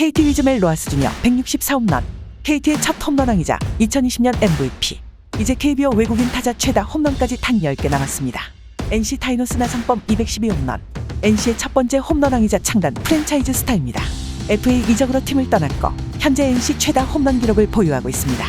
KT 위즈멜 로하스 주니어 164홈런. KT의 첫 홈런왕이자 2020년 MVP. 이제 KBO 외국인 타자 최다 홈런까지 단 10개 남았습니다. NC 타이노스 나성범 212홈런. NC의 첫 번째 홈런왕이자 창단 프랜차이즈 스타입니다. FA 이적으로 팀을 떠났고 현재 NC 최다 홈런 기록을 보유하고 있습니다.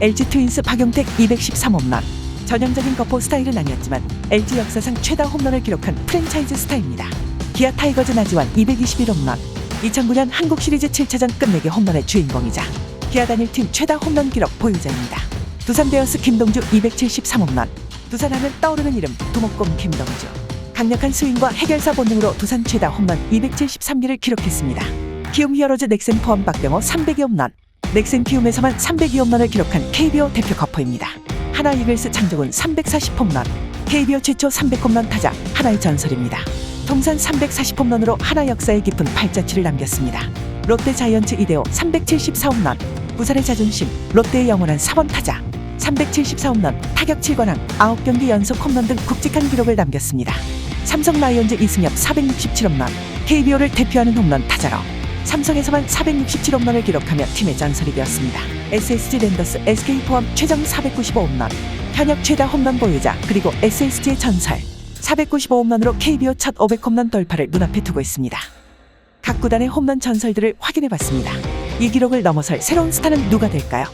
LG 트윈스 박용택 213홈런. 전형적인 거포 스타일은 아니었지만 LG 역사상 최다 홈런을 기록한 프랜차이즈 스타입니다. 기아 타이거즈 나지완 221홈런. 2009년 한국 시리즈 7차전 끝내기 홈런의 주인공이자 기아 단일 팀 최다 홈런 기록 보유자입니다. 두산 베어스 김동주 273홈런. 두산하면 떠오르는 이름 두목곰 김동주. 강력한 스윙과 해결사 본능으로 두산 최다 홈런 273개를 기록했습니다. 키움 히어로즈 넥센 포함 박병호 300여 홈런. 넥센 키움에서만 302 홈런을 기록한 KBO 대표 거포입니다. 하나 이글스 장종훈 340 홈런. KBO 최초 300 홈런 타자 하나의 전설입니다. 통산 340 홈런으로 하나 역사의 깊은 발자취를 남겼습니다. 롯데 자이언츠 이대호 374 홈런. 부산의 자존심 롯데의 영원한 4번 타자 374 홈런 타격 7관왕 9경기 연속 홈런 등 굵직한 기록을 남겼습니다. 삼성 라이온즈 이승엽 467홈런 KBO를 대표하는 홈런 타자로 삼성에서만 467홈런을 기록하며 팀의 전설이 되었습니다. SSG 랜더스 SK 포함 최정 495홈런 현역 최다 홈런 보유자 그리고 SSG의 전설 495홈런으로 KBO 첫 500홈런 돌파를 눈앞에 두고 있습니다. 각 구단의 홈런 전설들을 확인해 봤습니다. 이 기록을 넘어설 새로운 스타는 누가 될까요?